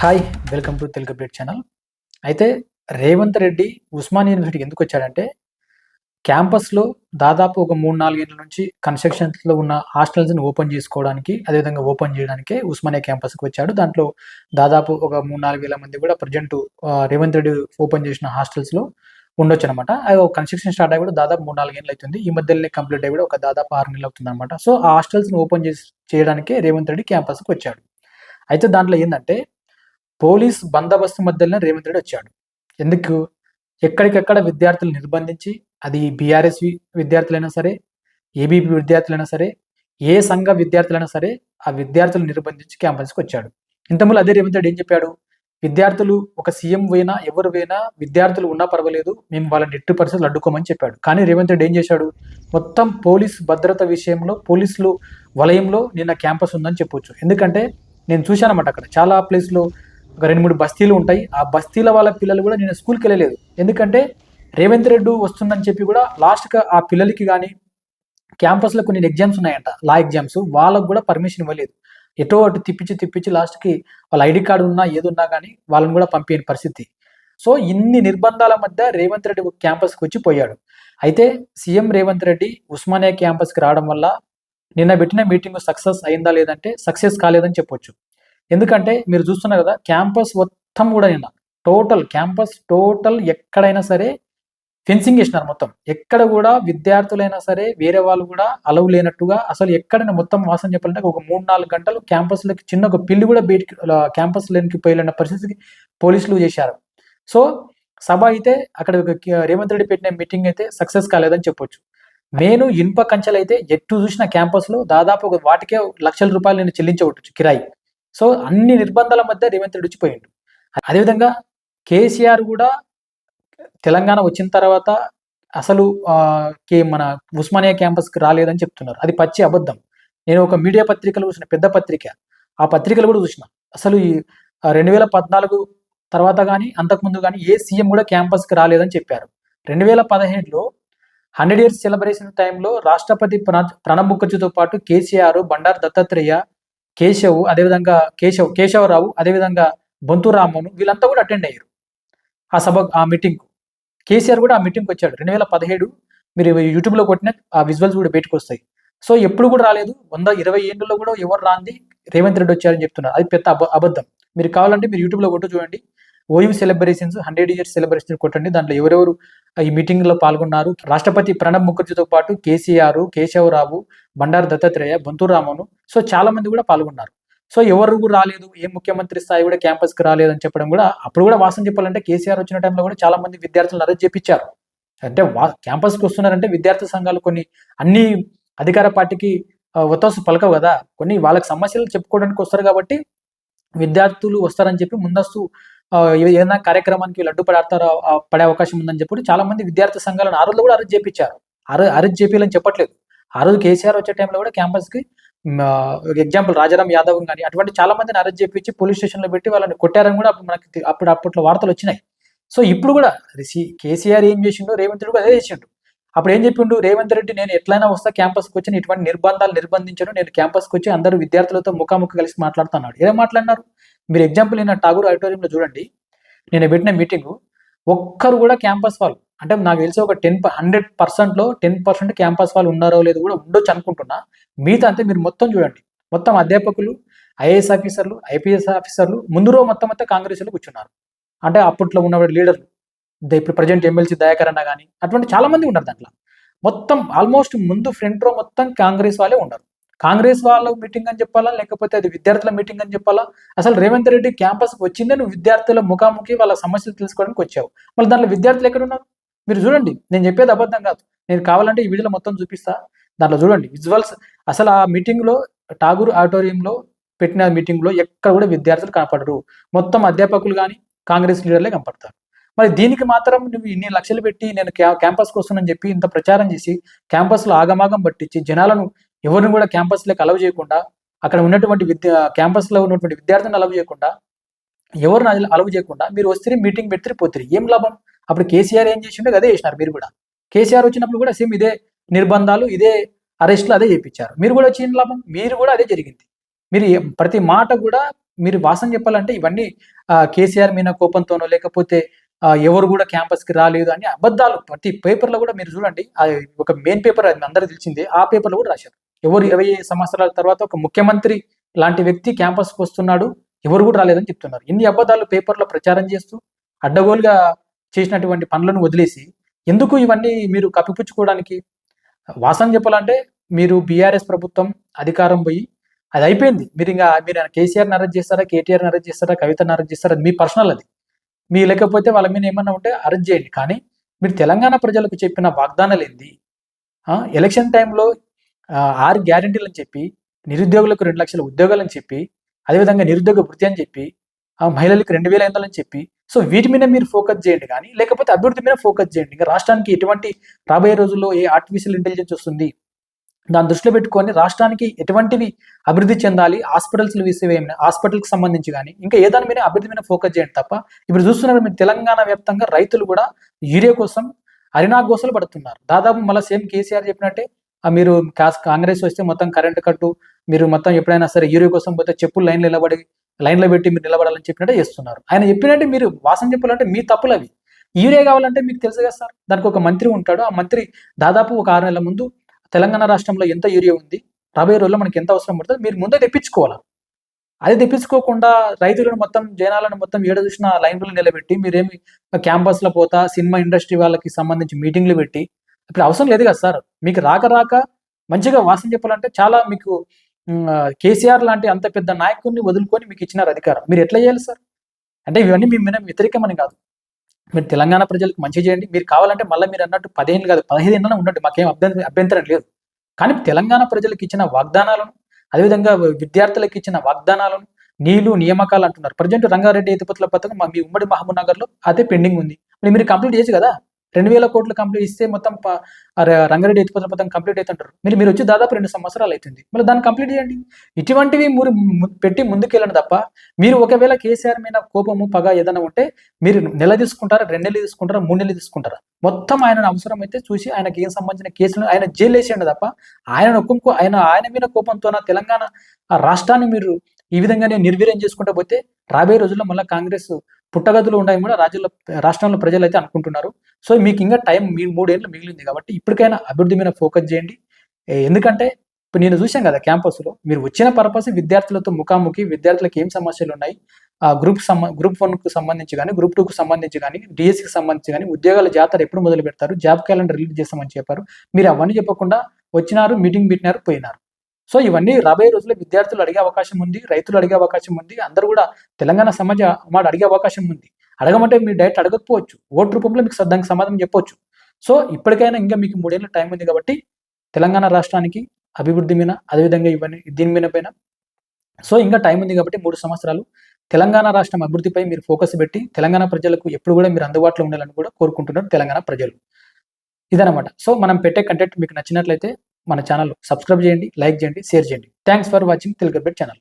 Hi welcome to Telugu update channel అయితే రేవంత్ రెడ్డి ఉస్మాన్ యూనివర్సిటీకి ఎందుకు వచ్చాడంటే క్యాంపస్లో దాదాపు ఒక మూడు నాలుగేళ్ళ నుంచి కన్స్ట్రక్షన్స్లో ఉన్న హాస్టల్స్ని ఓపెన్ చేసుకోవడానికి అదేవిధంగా ఓపెన్ చేయడానికి ఉస్మానియా క్యాంపస్కి వచ్చాడు. దాంట్లో దాదాపు ఒక మూడు నాలుగు వేల మంది కూడా ప్రజెంట్ రేవంత్ రెడ్డి ఓపెన్ చేసిన హాస్టల్స్లో ఉండొచ్చు అనమాట అది ఒక కన్స్ట్రక్షన్ స్టార్ట్ అయ్యి కూడా దాదాపు మూడు నాలుగేళ్ళు అవుతుంది. ఈ మధ్యలోనే కంప్లీట్ అయ్యి కూడా ఒక దాదాపు ఆరు నెలలు అవుతుంది అనమాట సో ఆ హాస్టల్స్ని ఓపెన్ చేసి చేయడానికే రేవంత్ రెడ్డి క్యాంపస్కి వచ్చాడు. అయితే దాంట్లో ఏంటంటే పోలీస్ బందోబస్తు మధ్యలోనే రేవంత్ రెడ్డి వచ్చాడు. ఎందుకు? ఎక్కడికెక్కడ విద్యార్థులు నిర్బంధించి అది బీఆర్ఎస్ విద్యార్థులైనా సరే ఏబీపీ విద్యార్థులైనా సరే ఏ సంఘ విద్యార్థులైనా సరే ఆ విద్యార్థులు నిర్బంధించి క్యాంపస్కి వచ్చాడు. ఇంతకుముందు అదే రేవంత్ రెడ్డి ఏం చెప్పాడు? విద్యార్థులు ఒక సీఎం పోయినా ఎవరు పోయినా విద్యార్థులు ఉన్నా పర్వాలేదు మేము వాళ్ళని ఎట్టి పరిస్థితులు అడ్డుకోమని చెప్పాడు. కానీ రేవంత్ రెడ్డి ఏం చేశాడు? మొత్తం పోలీస్ భద్రత విషయంలో పోలీసులు వలయంలో నిన్న క్యాంపస్ ఉందని చెప్పొచ్చు. ఎందుకంటే నేను చూశానమాట అక్కడ. చాలా ప్లేస్లో ఒక రెండు మూడు బస్తీలు ఉంటాయి. ఆ బస్తీల వాళ్ళ పిల్లలు కూడా నేను స్కూల్కి వెళ్ళలేదు. ఎందుకంటే రేవంత్ రెడ్డి వస్తుందని చెప్పి కూడా లాస్ట్గా ఆ పిల్లలకి కానీ క్యాంపస్లో కొన్ని ఎగ్జామ్స్ ఉన్నాయంట లా ఎగ్జామ్స్. వాళ్ళకు కూడా పర్మిషన్ ఇవ్వలేదు. ఎటో అటు తిప్పించి తిప్పించి లాస్ట్కి వాళ్ళ ఐడి కార్డు ఉన్నా ఏదున్నా కానీ వాళ్ళని కూడా పంపించని పరిస్థితి. సో ఇన్ని నిర్బంధాల మధ్య రేవంత్ రెడ్డి క్యాంపస్కి వచ్చి పోయాడు. అయితే సీఎం రేవంత్ రెడ్డి ఉస్మానియా క్యాంపస్కి రావడం వల్ల నిన్న పెట్టిన మీటింగ్ సక్సెస్ అయిందా లేదంటే సక్సెస్ కాలేదని చెప్పొచ్చు. ఎందుకంటే మీరు చూస్తున్నారు కదా క్యాంపస్ మొత్తం కూడా నిన్న టోటల్ క్యాంపస్ టోటల్ ఎక్కడైనా సరే ఫెన్సింగ్ వేసినారు మొత్తం. ఎక్కడ కూడా విద్యార్థులైనా సరే వేరే వాళ్ళు కూడా అలవ్ లేనట్టుగా అసలు ఎక్కడైనా మొత్తం వాసన చెప్పాలంటే ఒక మూడు నాలుగు గంటలు క్యాంపస్లోకి చిన్న ఒక పిల్లి కూడా బయటికి క్యాంపస్ లేనికి పోయిన పరిస్థితికి పోలీసులు చేశారు. సో సభ అయితే అక్కడ ఒక రేవంత్ రెడ్డి పెట్టిన మీటింగ్ అయితే సక్సెస్ కాలేదని చెప్పొచ్చు. నేను ఇనుప కంచెలు అయితే చూసిన క్యాంపస్లో దాదాపు ఒక వాటికే లక్షల రూపాయలు నేను చెల్లించవచ్చు కిరాయి. సో అన్ని నిర్బంధాల మధ్య రేవంత్ రెడ్డి వచ్చిపోయిండు అదేవిధంగా కేసీఆర్ కూడా తెలంగాణ వచ్చిన తర్వాత అసలు కే మన ఉస్మానియా క్యాంపస్కి రాలేదని చెప్తున్నారు. అది పచ్చి అబద్ధం. నేను ఒక మీడియా పత్రికలు చూసిన పెద్ద పత్రిక. ఆ పత్రికలు కూడా చూసిన. అసలు ఈ రెండు వేల పద్నాలుగు తర్వాత కానీ అంతకుముందు కానీ ఏ సీఎం కూడా క్యాంపస్కి రాలేదని చెప్పారు. రెండు వేల పదిహేడులో హండ్రెడ్ ఇయర్స్ సెలబ్రేషన్ టైంలో రాష్ట్రపతి ప్రణబ్ ముఖర్జీతో పాటు కేసీఆర్ బండారు దత్తాత్రేయ కేశవ్ అదేవిధంగా కేశవ్ కేశవరావు అదేవిధంగా బొంతు వీళ్ళంతా కూడా అటెండ్ అయ్యారు ఆ సభ ఆ మీటింగ్ కేసీఆర్ కూడా ఆ మీటింగ్కి వచ్చాడు. రెండు వేల పదిహేడు మీరు యూట్యూబ్లో కొట్టిన ఆ విజువల్స్ కూడా బయటకు వస్తాయి. సో ఎప్పుడు కూడా రాలేదు. వంద ఇరవై ఏళ్ళలో కూడా ఎవరు రాంది? రేవంత్ రెడ్డి వచ్చారని చెప్తున్నారు. అది పెద్ద అబ అబద్ధం. మీరు కావాలంటే మీరు యూట్యూబ్లో కొట్టు చూడండి. OU celebrations hundred years celebration కొట్టండి. దాంట్లో ఎవరెవరు ఈ మీటింగ్లో పాల్గొన్నారు. రాష్ట్రపతి ప్రణబ్ ముఖర్జీతో పాటు కేసీఆర్ కేశవరావు బండారు దత్తాత్రేయ బొంతు రామను సో చాలా మంది కూడా పాల్గొన్నారు. సో ఎవరు కూడా రాలేదు ఏ ముఖ్యమంత్రి స్థాయి కూడా క్యాంపస్కి రాలేదు అని చెప్పడం కూడా అప్పుడు కూడా వాసన చెప్పాలంటే కేసీఆర్ వచ్చిన టైంలో కూడా చాలా మంది విద్యార్థులను అరెస్ట్ చేపించారు. అంటే వా క్యాంపస్కి వస్తున్నారంటే విద్యార్థి సంఘాలు కొన్ని అన్ని అధికార పార్టీకి ఆ, ఒత్తాసు పలకవు కదా. కొన్ని వాళ్ళకి సమస్యలు చెప్పుకోవడానికి వస్తారు కాబట్టి విద్యార్థులు వస్తారని చెప్పి ముందస్తు ఏదైనా కార్యక్రమానికి వీళ్ళు అడ్డుపడతారో పడే అవకాశం ఉందని చెప్పి చాలా మంది విద్యార్థి సంఘాలను ఆ రోజులో కూడా అరెస్ట్ చేపించారు. అరె అరెస్ట్ చేపించాలని చెప్పట్లేదు. ఆ రోజు కేసీఆర్ వచ్చే టైంలో కూడా క్యాంపస్కి ఎగ్జాంపుల్ రాజారాం యాదవ్ కానీ అటువంటి చాలా మందిని అరెస్ట్ చేపించి పోలీస్ స్టేషన్లో పెట్టి వాళ్ళని కొట్టారని కూడా అప్పుడు మనకి అప్పుడు అప్పట్లో వార్తలు వచ్చినాయి. సో ఇప్పుడు కూడా కేసీఆర్ ఏం చేసిండో రేవంత్ రెడ్డి కూడా అదే చేసిండు. అప్పుడు ఏం చెప్పిండు? రేవంత్ రెడ్డి నేను ఎట్లయినా వస్తా క్యాంపస్కి వచ్చి ఇటువంటి నిర్బంధాలు నిర్బంధించడం నేను క్యాంపస్కి వచ్చి అందరూ విద్యార్థులతో ముఖాముఖి కలిసి మాట్లాడుతున్నాడు. ఏం మాట్లాడినారు? మీరు ఎగ్జాంపుల్ నేను ఠాగూర్ ఆడిటోరియంలో చూడండి. నేను పెట్టిన మీటింగ్ ఒక్కరు కూడా క్యాంపస్ వాళ్ళు అంటే నాకు తెలిసి ఒక టెన్ హండ్రెడ్ పర్సెంట్లో టెన్ పర్సెంట్ క్యాంపస్ వాళ్ళు ఉన్నారో లేదో కూడా ఉండొచ్చు అనుకుంటున్నా. మిగతా అంతే మీరు మొత్తం చూడండి. మొత్తం అధ్యాపకులు ఐఏఎస్ ఆఫీసర్లు ఐపీఎస్ ఆఫీసర్లు ముందు రో మొత్తం అంతా కాంగ్రెస్లో కూర్చున్నారు. అంటే అప్పట్లో ఉన్న లీడర్లు. ఇప్పుడు ప్రజెంట్ ఎమ్మెల్సీ దయాకర్ అన్న కానీ అటువంటి చాలా మంది ఉన్నారు దాంట్లో. మొత్తం ఆల్మోస్ట్ ముందు ఫ్రంట్ రో మొత్తం కాంగ్రెస్ వాళ్ళే ఉన్నారు. కాంగ్రెస్ వాళ్ళ మీటింగ్ అని చెప్పాలా లేకపోతే అది విద్యార్థుల మీటింగ్ అని చెప్పాలా? అసలు రేవంత్ రెడ్డి క్యాంపస్కి వచ్చిందే నువ్వు విద్యార్థుల ముఖాముఖి వాళ్ళ సమస్యలు తెలుసుకోవడానికి వచ్చావు. మళ్ళీ దాంట్లో విద్యార్థులు ఎక్కడ ఉన్నారు? మీరు చూడండి నేను చెప్పేది అబద్ధం కాదు. నేను కావాలంటే ఈ వీడియోలో మొత్తం చూపిస్తా. దాంట్లో చూడండి విజువల్స్ అసలు ఆ మీటింగ్లో ఠాగూర్ ఆడిటోరియంలో పెట్టిన మీటింగ్లో ఎక్కడ కూడా విద్యార్థులు కనపడరు. మొత్తం అధ్యాపకులు కానీ కాంగ్రెస్ లీడర్లే కనపడతారు. మరి దీనికి మాత్రం నువ్వు ఇన్ని లక్షలు పెట్టి నేను క్యాంపస్కి వస్తానని చెప్పి ఇంత ప్రచారం చేసి క్యాంపస్లో ఆగమాగం పట్టించి జనాలను ఎవరిని కూడా క్యాంపస్లోకి అలవ్ చేయకుండా అక్కడ ఉన్నటువంటి విద్య క్యాంపస్లో ఉన్నటువంటి విద్యార్థులను అలవ్ చేయకుండా ఎవరిని అలవ్ చేయకుండా మీరు వస్తే మీటింగ్ పెడితే పోతుంది ఏం లాభం? అప్పుడు కేసీఆర్ ఏం చేసిండో అదే చేసినారు మీరు కూడా. కేసీఆర్ వచ్చినప్పుడు కూడా సేమ్ ఇదే నిర్బంధాలు ఇదే అరెస్టులు అదే చేయించారు మీరు కూడా వచ్చిన లాభం? మీరు కూడా అదే జరిగింది. మీరు ప్రతి మాట కూడా మీరు వాసన చెప్పాలంటే ఇవన్నీ కేసీఆర్ మీద కోపంతోనో లేకపోతే ఎవరు కూడా క్యాంపస్కి రాలేదు అని అబద్ధాలు. ప్రతి పేపర్లో కూడా మీరు చూడండి ఒక మెయిన్ పేపర్ అది అందరూ తెలిసిందే ఆ పేపర్లో కూడా రాశారు. ఎవరు ఇరవై సంవత్సరాల తర్వాత ఒక ముఖ్యమంత్రి లాంటి వ్యక్తి క్యాంపస్కి వస్తున్నాడు ఎవరు కూడా రాలేదని చెప్తున్నారు. ఇన్ని అబద్ధాలు పేపర్లో ప్రచారం చేస్తూ అడ్డగోలుగా చేసినటువంటి పనులను వదిలేసి ఎందుకు ఇవన్నీ మీరు కప్పిపుచ్చుకోవడానికి వాసన చెప్పాలంటే మీరు బీఆర్ఎస్ ప్రభుత్వం అధికారం పోయి అది అయిపోయింది. మీరు ఇంకా మీరు కేసీఆర్ అరెస్ట్ చేస్తారా కేటీఆర్ అరెస్ట్ చేస్తారా కవితను అరెస్ట్ చేస్తారా అది మీ పర్సనల్ అది. మీ లేకపోతే వాళ్ళ మీద ఏమన్నా ఉంటే అరెస్ట్ చేయండి. కానీ మీరు తెలంగాణ ప్రజలకు చెప్పిన వాగ్దానాలు ఏంది ఎలక్షన్ టైంలో ఆరు గ్యారంటీలు అని చెప్పి నిరుద్యోగులకు రెండు లక్షల ఉద్యోగాలు అని చెప్పి అదేవిధంగా నిరుద్యోగ వృత్తి అని చెప్పి మహిళలకు రెండు వేల ఐదు అని చెప్పి సో వీటి మీద మీరు ఫోకస్ చేయండి. కానీ లేకపోతే అభివృద్ధి మీద ఫోకస్ చేయండి. ఇంకా రాష్ట్రానికి ఎటువంటి రాబోయే రోజుల్లో ఏ ఆర్టిఫిషియల్ ఇంటెలిజెన్స్ వస్తుంది? దాన్ని దృష్టిలో పెట్టుకొని రాష్ట్రానికి ఎటువంటివి అభివృద్ధి చెందాలి హాస్పిటల్స్ విసివేయమని హాస్పిటల్కి సంబంధించి కానీ ఇంకా ఏ దాని మీద అభివృద్ధి మీద ఫోకస్ చేయండి తప్ప ఇప్పుడు చూస్తున్నారు మీరు తెలంగాణ వ్యాప్తంగా రైతులు కూడా యూరియా కోసం అరినాగోసలు పడుతున్నారు. దాదాపు మళ్ళీ సేమ్ కేసీఆర్ చెప్పినట్టే ఆ మీరు కాంగ్రెస్ వస్తే మొత్తం కరెంటు కట్టు మీరు మొత్తం ఎప్పుడైనా సరే యూరియా కోసం పోతే చెప్పులు లైన్లో నిలబడి లైన్లో పెట్టి మీరు నిలబడాలని చెప్పినట్టే చేస్తున్నారు. ఆయన చెప్పినట్టే మీరు వాసన చెప్పాలంటే మీ తప్పులు అవి. యూరియా కావాలంటే మీకు తెలుసు కదా సార్ దానికి ఒక మంత్రి ఉంటాడు. ఆ మంత్రి దాదాపు ఒక ఆరు నెలల ముందు తెలంగాణ రాష్ట్రంలో ఎంత యూరియా ఉంది? రాబోయే రోజుల్లో మనకి ఎంత అవసరం పడుతుంది? మీరు ముందే తెప్పించుకోవాలా? అది తెప్పించుకోకుండా రైతులను మొత్తం జనాలను మొత్తం ఏడ చూసిన లైన్లో నిలబెట్టి మీరేమి క్యాంపస్లో పోతా సినిమా ఇండస్ట్రీ వాళ్ళకి సంబంధించి మీటింగ్లు పెట్టి ఇప్పుడు అవసరం లేదు కదా సార్. మీకు రాక రాక మంచిగా వాసన చెప్పాలంటే చాలా మీకు కేసీఆర్ లాంటి అంత పెద్ద నాయకుడిని వదులుకొని మీకు ఇచ్చినారు అధికారం. మీరు ఎట్లా చేయాలి సార్? అంటే ఇవన్నీ మీ మీద వ్యతిరేకమని కాదు. మీరు తెలంగాణ ప్రజలకు మంచి చేయండి. మీరు కావాలంటే మళ్ళీ మీరు అన్నట్టు పదిహేను కాదు పదిహేను ఏళ్ళైనా ఉండండి. మాకేం అభ్యంతరం అభ్యంతరం లేదు. కానీ తెలంగాణ ప్రజలకు ఇచ్చిన వాగ్దానాలను అదేవిధంగా విద్యార్థులకు ఇచ్చిన వాగ్దానాలను నీళ్ళు నియామకాలు అంటున్నారు. ప్రజెంట్ రంగారెడ్డి ఎత్తిపోతల పథకం మా మీ ఉమ్మడి మహబూబ్ నగర్లో అదే పెండింగ్ ఉంది. మరి మీరు కంప్లీట్ చేయొచ్చు కదా? రెండు వేల కోట్లు కంప్లీట్ ఇస్తే మొత్తం ప- రంగారెడ్డి ఎత్తిపోతల పథకం కంప్లీట్ అవుతుంటారు మీరు మీరు వచ్చి దాదాపు రెండు సంవత్సరాలు అవుతుంది. మళ్ళీ దాన్ని కంప్లీట్ చేయండి. ఇటువంటివి మీరు పెట్టి ముందుకెళ్ళండి తప్ప మీరు ఒకవేళ కేసీఆర్ మీద కోపము పగ ఏదైనా ఉంటే మీరు నెల తీసుకుంటారా రెండు నెలలు తీసుకుంటారా మూడు నెలలు తీసుకుంటారా? మొత్తం ఆయన అవసరం అయితే చూసి ఆయనకి ఏం సంబంధించిన కేసులు ఆయన జైలు వేసేయండి తప్ప ఆయన ఒక్కొక్క ఆయన ఆయన మీద కోపంతో తెలంగాణ ఆ రాష్ట్రాన్ని మీరు ఈ విధంగానే నిర్వీర్యం చేసుకుంటూ పోతే రాబోయే రోజుల్లో మళ్ళీ కాంగ్రెస్ పుట్టగతులు ఉన్నాయని కూడా రాజ్యంలో రాష్ట్రంలో ప్రజలు అయితే అనుకుంటున్నారు. సో మీకు ఇంకా టైం మీ మూడేళ్ళు మిగిలింది కాబట్టి ఇప్పటికైనా అభివృద్ధి మీద ఫోకస్ చేయండి. ఎందుకంటే ఇప్పుడు నేను చూశాను కదా క్యాంపస్లో మీరు వచ్చిన పర్పస్ విద్యార్థులతో ముఖాముఖి విద్యార్థులకు ఏం సమస్యలు ఉన్నాయి? ఆ గ్రూప్ సంబ గ్రూప్ వన్కు సంబంధించి కానీ గ్రూప్ టూకు సంబంధించి కానీ డిఎస్సికి సంబంధించి కానీ ఉద్యోగాల జాతర ఎప్పుడు మొదలు పెడతారు జాబ్ క్యాలెండర్ రిలీజ్ చేస్తామని చెప్పారు. మీరు అవన్నీ చెప్పకుండా వచ్చినారు మీటింగ్ పెట్టినారు పోయినారు. సో ఇవన్నీ రాబోయే రోజుల్లో విద్యార్థులు అడిగే అవకాశం ఉంది రైతులు అడిగే అవకాశం ఉంది అందరూ కూడా తెలంగాణ సమాజ మాట అడిగే అవకాశం ఉంది. అడగమంటే మీరు డైరెక్ట్ అడగకపోవచ్చు ఓటు రూపంలో మీకు దానికి సమాధానం చెప్పొచ్చు. సో ఇప్పటికైనా ఇంకా మీకు మూడేళ్ళ టైం ఉంది కాబట్టి తెలంగాణ రాష్ట్రానికి అభివృద్ధి మీద అదేవిధంగా ఇవన్నీ దీని మీద పైన. సో ఇంకా టైం ఉంది కాబట్టి మూడు సంవత్సరాలు తెలంగాణ రాష్ట్రం అభివృద్ధిపై మీరు ఫోకస్ పెట్టి తెలంగాణ ప్రజలకు ఎప్పుడు కూడా మీరు అందుబాటులో ఉండాలని కూడా కోరుకుంటున్నారు తెలంగాణ ప్రజలు. ఇదనమాట సో మనం పెట్టే కంటెంట్ మీకు నచ్చినట్లయితే మన ఛానల్ సబ్స్క్రైబ్ చేయండి లైక్ చేయండి షేర్ చేయండి. Thanks for watching Telugu channel